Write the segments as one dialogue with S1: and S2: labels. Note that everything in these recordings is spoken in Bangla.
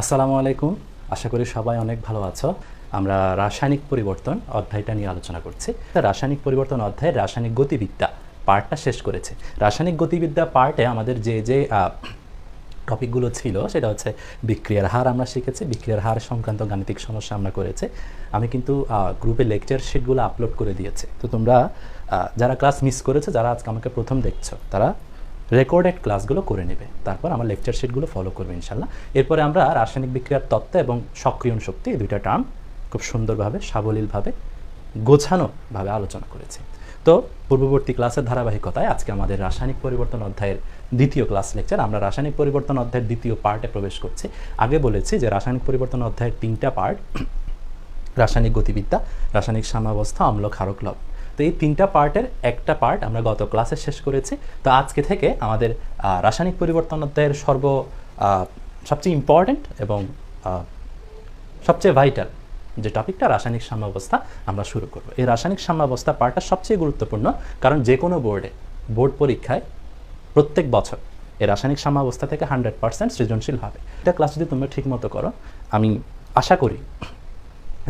S1: আসসালামু আলাইকুম। আশা করি সবাই অনেক ভালো আছো। আমরা রাসায়নিক পরিবর্তন অধ্যায়টা নিয়ে আলোচনা করছি। রাসায়নিক পরিবর্তন অধ্যায়ে রাসায়নিক গতিবিদ্যা পার্টটা শেষ করেছে। রাসায়নিক গতিবিদ্যা পার্টে আমাদের যে যে টপিকগুলো ছিল, সেটা হচ্ছে বিক্রিয়ার হার আমরা শিখেছি। বিক্রিয়ার হার সংক্রান্ত গাণিতিক সমস্যা আমরা করেছি। আমি কিন্তু গ্রুপে লেকচার শিটগুলো আপলোড করে দিয়েছি। তো তোমরা যারা ক্লাস মিস করেছে, যারা আজকে আমাকে প্রথম দেখছ, তারা রেকর্ডেড ক্লাসগুলো করে নেবে। তারপর আমার লেকচার শিটগুলো ফলো করবে ইনশাল্লাহ। এরপরে আমরা রাসায়নিক বিক্রিয়ার তত্ত্ব এবং সক্রিয়ণ শক্তি এই দুইটা টার্ম খুব সুন্দরভাবে, সাবলীলভাবে, গোছানোভাবে আলোচনা করেছি। তো পূর্ববর্তী ক্লাসের ধারাবাহিকতায় আজকে আমাদের রাসায়নিক পরিবর্তন অধ্যায়ের দ্বিতীয় ক্লাস লেকচার আমরা রাসায়নিক পরিবর্তন অধ্যায়ের দ্বিতীয় পার্টে প্রবেশ করছি। আগে বলেছি যে রাসায়নিক পরিবর্তন অধ্যায়ের তিনটা পার্ট রাসায়নিক গতিবিদ্যা, রাসায়নিক সাম্যাবস্থা অম্ল ক্ষারক, লব। তো এই তিনটা পার্টের একটা পার্ট আমরা গত ক্লাসে শেষ করেছি। তো আজকে থেকে আমাদের রাসায়নিক পরিবর্তন অধ্যায়ের সর্ব সবচেয়ে ইম্পর্ট্যান্ট এবং সবচেয়ে ভাইটাল যে টপিকটা রাসায়নিক সাম্যাবস্থা আমরা শুরু করব। এই রাসায়নিক সাম্যাবস্থা পার্টটা সবচেয়ে গুরুত্বপূর্ণ কারণ যে কোনো বোর্ডে বোর্ড পরীক্ষায় প্রত্যেক বছর এই রাসায়নিক সাম্যাবস্থা থেকে হান্ড্রেড পার্সেন্ট সৃজনশীল হবে। এটা ক্লাস যদি তোমরা ঠিক মতো করো, আমি আশা করি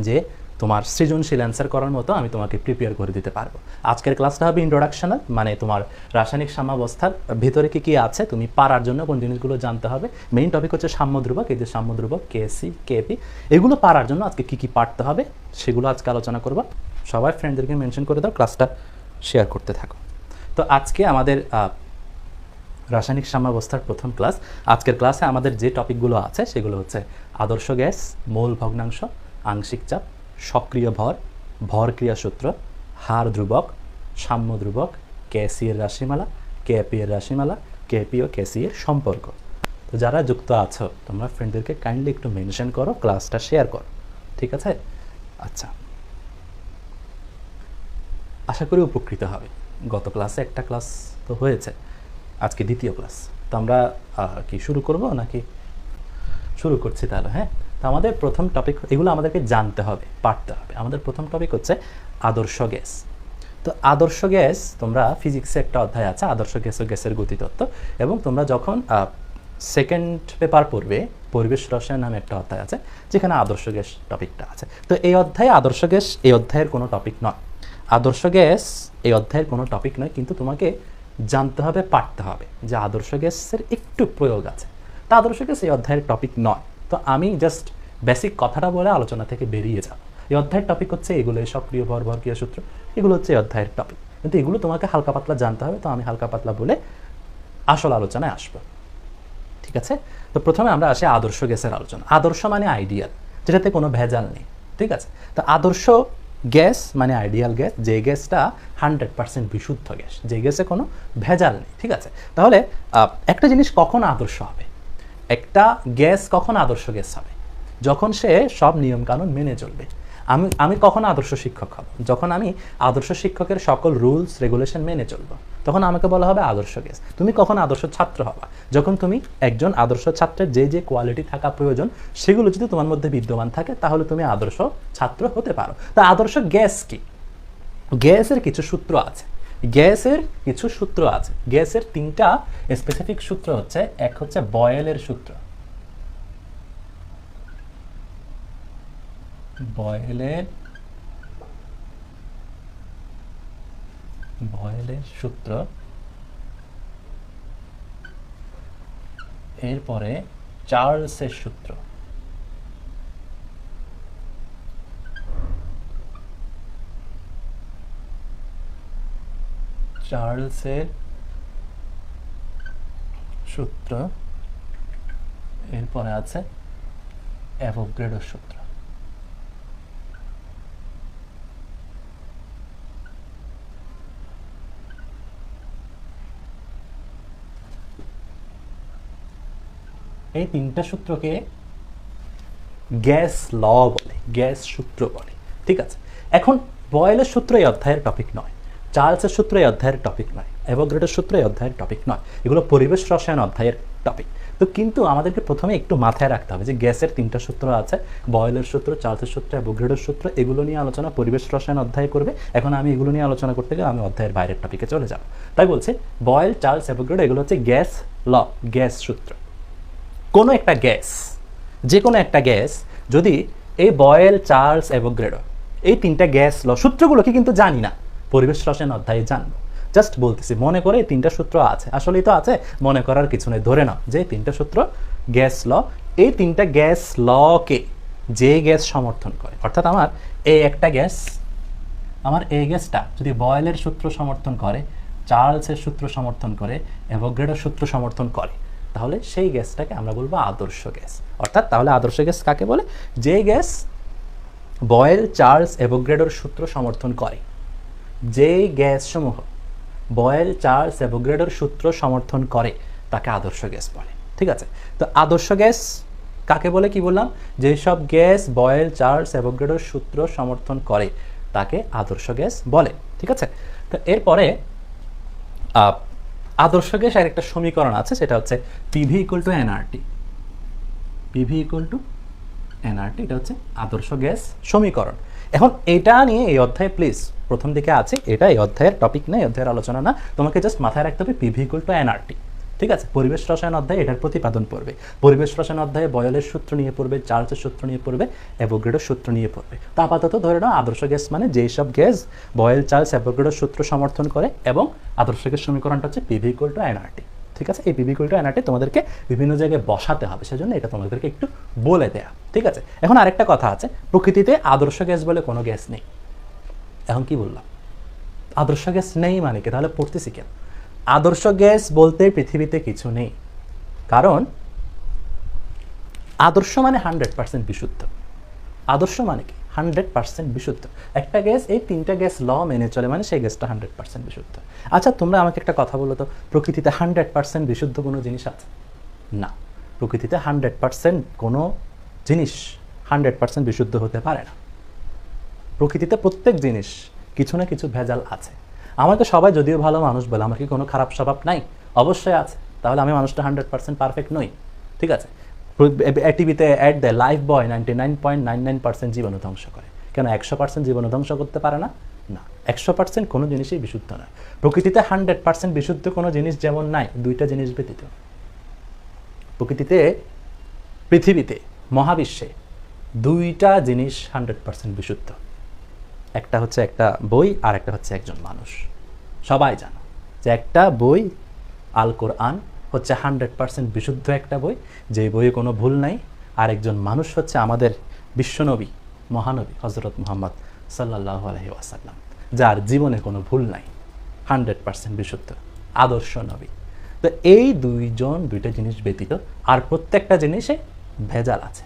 S1: যে তোমার সৃজনশীল অ্যান্সার করার মতো আমি তোমাকে প্রিপেয়ার করে দিতে পারব। আজকের ক্লাসটা হবে ইন্ট্রোডাকশনাল মানে তোমার রাসায়নিক সাম্যাবস্থার ভিতরে কি কি আছে, তুমি পারার জন্য কোন জিনিসগুলো জানতে হবে। মেইন টপিক হচ্ছে সাম্যধ্রুবক, এই যে সাম্যধ্রুবক কেসি কেপি এগুলো পারার জন্য আজকে কি কি পারতে হবে, সেগুলো আজকে আলোচনা করব। সবাই ফ্রেন্ডদেরকে মেনশন করে দাও ক্লাসটা শেয়ার করতে থাকো। তো আজকে আমাদের রাসায়নিক সাম্যাবস্থার প্রথম ক্লাস আজকের ক্লাসে আমাদের যে টপিকগুলো আছে, সেগুলো হচ্ছে আদর্শ গ্যাস, মূল ভগ্নাংশ, আংশিক চাপ সক্রিয় ভর ভর ক্রিয়া সূত্র, হার ধ্রুবক, সাম্য ধ্রুবক কেসি এর রাশিমালা কেপি এর রাশিমালা কেপি ও কেসি এর সম্পর্ক। তো যারা যুক্ত আছো, তোমরা ফ্রেন্ডদেরকে কাইন্ডলি একটু মেনশন করো ক্লাসটা শেয়ার করো। ঠিক আছে? আচ্ছা। আশা করি উপকৃত হবে। গত ক্লাসে একটা ক্লাস তো হয়েছে। আজকে দ্বিতীয় ক্লাস তো আমরা কি শুরু করব নাকি? শুরু করছি তাহলে হ্যাঁ? তো আমাদের প্রথম টপিক এগুলো আমাদেরকে জানতে হবে, পারতে হবে। আমাদের প্রথম টপিক হচ্ছে আদর্শ গ্যাস। তো আদর্শ গ্যাস, তোমরা ফিজিক্সে একটা অধ্যায় আছে, আদর্শ গ্যাস ও গ্যাসের গতিতত্ত্ব, এবং তোমরা যখন সেকেন্ড পেপার পড়বে, পরিবেশ রসায়ন নামে একটা অধ্যায় আছে, যেখানে আদর্শ গ্যাস টপিকটা আছে। তো এই অধ্যায়ে আদর্শ গ্যাস, এই অধ্যায়ের কোনো টপিক নয়। আদর্শ গ্যাস, এই অধ্যায়ের কোনো টপিক নয়, কিন্তু তোমাকে জানতে হবে, পারতে হবে যে আদর্শ গ্যাসের একটু প্রয়োগ আছে। তা আদর্শ গ্যাস এই অধ্যায়ের টপিক নয়। তো আমি জাস্ট বেসিক কথাটা বলে আলোচনা থেকে বেরিয়ে যাব। এই অধ্যায়ের টপিক হচ্ছে এগুলো সক্রিয় ভর ভরক্রিয়া সূত্র। এগুলো হচ্ছে এই অধ্যায়ের টপিক কিন্তু এগুলো তোমাকে হালকা পাতলা জানতে হবে, তো আমি হালকা পাতলা বলে আসল আলোচনায় আসব। ঠিক আছে? তো প্রথমে আমরা আসি আদর্শ গ্যাসের আলোচনা। আদর্শ মানে আইডিয়াল যেটাতে কোনো ভেজাল নেই। ঠিক আছে? তো আদর্শ গ্যাস মানে আইডিয়াল গ্যাস, যে গ্যাসটা হান্ড্রেড পার্সেন্ট বিশুদ্ধ গ্যাস, যে গ্যাসে কোনো ভেজাল নেই। ঠিক আছে? তাহলে একটা জিনিস কখন আদর্শ হবে? একটা গ্যাস কখন আদর্শ গ্যাস হবে? যখন সে সব নিয়মকানুন মেনে চলবে। আমি আমি কখন আদর্শ শিক্ষক হব? যখন আমি আদর্শ শিক্ষকের সকল রুলস রেগুলেশন মেনে চলবো, তখন আমাকে বলা হবে আদর্শ গ্যাস তুমি কখন আদর্শ ছাত্র হবা? যখন তুমি একজন আদর্শ ছাত্রের যে যে কোয়ালিটি থাকা প্রয়োজন, সেগুলো যদি তোমার মধ্যে বিদ্যমান থাকে, তাহলে তুমি আদর্শ ছাত্র হতে পারো। তা আদর্শ গ্যাস কি? গ্যাসের কিছু সূত্র আছে। গ্যাসের কিছু সূত্র আছে। গ্যাসের তিনটা স্পেসিফিক সূত্র হচ্ছে, এক হচ্ছে বয়েলের সূত্র। বয়েলের বয়েলের সূত্র। এরপরে চার্লসের সূত্র। চার্লসের সূত্র, এরপরে আছে অ্যাভোগ্রেডোর সূত্র। এই তিনটা সূত্রকে গ্যাস ল বলে, গ্যাস সূত্র বলে, ঠিক আছে? এখন বয়েলের সূত্র এই অধ্যায়ের টপিক নয়। চার্লসের সূত্র এই অধ্যায়ের টপিক নয় অ্যাভোগ্রেডের সূত্র এই অধ্যায়ের টপিক নয়। এগুলো পরিবেশ রসায়ন অধ্যায়ের টপিক তো কিন্তু আমাদেরকে প্রথমে একটু মাথায় রাখতে হবে যে গ্যাসের তিনটা সূত্র আছে, বয়েলের সূত্র, চার্লসের সূত্র অ্যাভোগ্রেডের সূত্র, এগুলো নিয়ে আলোচনা পরিবেশ রসায়ন অধ্যায় করবে। এখন আমি এগুলো নিয়ে আলোচনা করতে গেলে আমি অধ্যায়ের বাইরের টপিকে চলে যাব। তাই বলছে, বয়েল, চার্লস অ্যাভোগ্রেড এগুলো হচ্ছে গ্যাস ল, গ্যাস সূত্র। কোনো একটা গ্যাস যে কোনো একটা গ্যাস, যদি এই বয়েল, চার্লস অ্যাভোগ্রেডো এই তিনটা গ্যাস ল সূত্রগুলোকে কিন্তু জানি না। পরিবেশ রসায়ন অধ্যায়ে জানব। জাস্ট বলতেছি, মনে করে এই তিনটা সূত্র আছে। আসলেই তো আছে, মনে করার কিছু নেই, ধরে নাও যে তিনটা সূত্র গ্যাস ল, এই তিনটা গ্যাস লকে যে গ্যাস সমর্থন করে। অর্থাৎ আমার এই একটা গ্যাস, আমার এই গ্যাসটা যদি বয়েলের সূত্র সমর্থন করে, চার্লসের সূত্র সমর্থন করে অ্যাভোগ্রেডোর সূত্র সমর্থন করে, তাহলে সেই গ্যাসটাকে আমরা বলব আদর্শ গ্যাস। অর্থাৎ তাহলে আদর্শ গ্যাস কাকে বলে? যে গ্যাস বয়েল, চার্লস অ্যাভোগ্রেডোর সূত্র সমর্থন করে। যে গ্যাসসমূহ বয়েল চার্লস অ্যাভোগ্রেডোর সূত্র সমর্থন করে, তাকে আদর্শ গ্যাস বলে। ঠিক আছে? তো আদর্শ গ্যাস কাকে বলে? কি বললাম? যেসব গ্যাস বয়েল চার্লস অ্যাভোগ্রেডোর সূত্র সমর্থন করে, তাকে আদর্শ গ্যাস বলে। ঠিক আছে? তো এরপরে আদর্শ গ্যাস আর একটা সমীকরণ আছে, সেটা হচ্ছে P V equal to N R T P V equal to N R T এটা হচ্ছে আদর্শ গ্যাস সমীকরণ। এখন এটা নিয়ে এই অধ্যায়ে প্লিজ প্রথম দিকে আছে এটা এই অধ্যায়ের টপিক না এই অধ্যায়ের আলোচনা না। তোমাকে জাস্ট মাথায় রাখতে হবে পিভি ইকুয়াল টু এনআরটি ঠিক আছে? পরিবেশ রসায়ন অধ্যায় এটার প্রতিপাদন পড়বে। পরিবেশ রসায়ন অধ্যায়ে বয়লের সূত্র নিয়ে পড়বে চার্লসের সূত্র নিয়ে পড়বে, অ্যাভোগ্রেডোর সূত্র নিয়ে পড়বে। তো আপাতত ধরে নাও, আদর্শ গ্যাস মানে যেই সব গ্যাস বয়েল চার্লস অ্যাভোগ্রেডোর সূত্র সমর্থন করে এবং আদর্শ গ্যাস সমীকরণটা হচ্ছে পিভি ইকুয়াল টু এনআরটি ঠিক আছে? এই পিভি ইকুয়াল টু এনআরটি তোমাদেরকে বিভিন্ন জায়গায় বসাতে হবে, সেজন্য এটা তোমাদেরকে একটু বলে দেয়া, ঠিক আছে? এখন আরেকটা কথা আছে, প্রকৃতিতে আদর্শ গ্যাস বলে কোনো গ্যাস নেই। এখন কি বললাম? আদর্শ গ্যাস নেই মানে কি? তাহলে পড়তেছি কেন? আদর্শ গ্যাস বলতে পৃথিবীতে কিছু নেই। কারণ আদর্শ মানে হান্ড্রেড পার্সেন্ট বিশুদ্ধ। আদর্শ মানে কি? হান্ড্রেড পার্সেন্ট বিশুদ্ধ। একটা গ্যাস, এই তিনটা গ্যাস ল মেনে চলে মানে সেই গ্যাসটা হান্ড্রেড পার্সেন্ট বিশুদ্ধ। আচ্ছা তোমরা আমাকে একটা কথা বলো তো, প্রকৃতিতে হান্ড্রেড পার্সেন্ট বিশুদ্ধ কোনো জিনিস আছে? না। প্রকৃতিতে হান্ড্রেড পার্সেন্ট কোনো জিনিস হান্ড্রেড পার্সেন্ট বিশুদ্ধ হতে পারে না। প্রকৃতিতে প্রত্যেক জিনিস কিছু না কিছু ভেজাল আছে। আমাকে সবাই যদিও ভালো মানুষ বলে, আমার কি কোনো খারাপ স্বভাব নাই? অবশ্যই আছে। তাহলে আমি মানুষটা হান্ড্রেড পার্সেন্ট পারফেক্ট নই। ঠিক আছে? টিভিতে অ্যাড দেয় Lifebuoy ninety nine point nine nine percent জীবাণু ধ্বংস করে। কেন একশো পার্সেন্ট জীবাণু ধ্বংস করতে পারে না? না। একশো পার্সেন্ট কোনো জিনিসই বিশুদ্ধ নয়। প্রকৃতিতে হান্ড্রেড পার্সেন্ট বিশুদ্ধ কোনো জিনিস যেমন নাই, দুইটা জিনিস ব্যতীত। প্রকৃতিতে, পৃথিবীতে, মহাবিশ্বে দুইটা জিনিস হান্ড্রেড পার্সেন্ট বিশুদ্ধ। একটা হচ্ছে একটা বই আর একটা হচ্ছে একজন মানুষ। সবাই জানো যে একটা বই, আল কোরআন হচ্ছে হান্ড্রেড পার্সেন্ট বিশুদ্ধ একটা বই, যে বইয়ে কোনো ভুল নাই। আর একজন মানুষ হচ্ছে আমাদের বিশ্বনবী, মহানবী হজরত মোহাম্মদ সাল্লাহ আলহি ওয়াসাল্লাম, যার জীবনে কোনো ভুল নাই। হান্ড্রেড পার্সেন্ট বিশুদ্ধ, আদর্শ নবী। তো এই দুইজন, দুইটা জিনিস ব্যতীত আর প্রত্যেকটা জিনিসে ভেজাল আছে।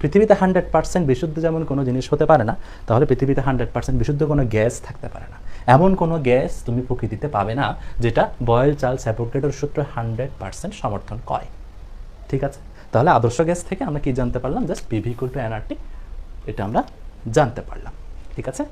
S1: পৃথিবীতে হান্ড্রেড পার্সেন্ট বিশুদ্ধ যেমন কোনো জিনিস হতে পারে না, তাহলে পৃথিবীতে হান্ড্রেড পার্সেন্ট বিশুদ্ধ কোনো গ্যাস থাকতে পারে না। এমন কোনো গ্যাস তুমি প্রকৃতিতে পাবে না যেটা বয়েল চাল স্যাপোক্রেটের সূত্র হান্ড্রেড পার্সেন্ট সমর্থন করে। ঠিক আছে? তাহলে আদর্শ গ্যাস থেকে আমরা কি জানতে পারলাম? Just P V equal to N R T এটা আমরা জানতে পারলাম। ঠিক আছে?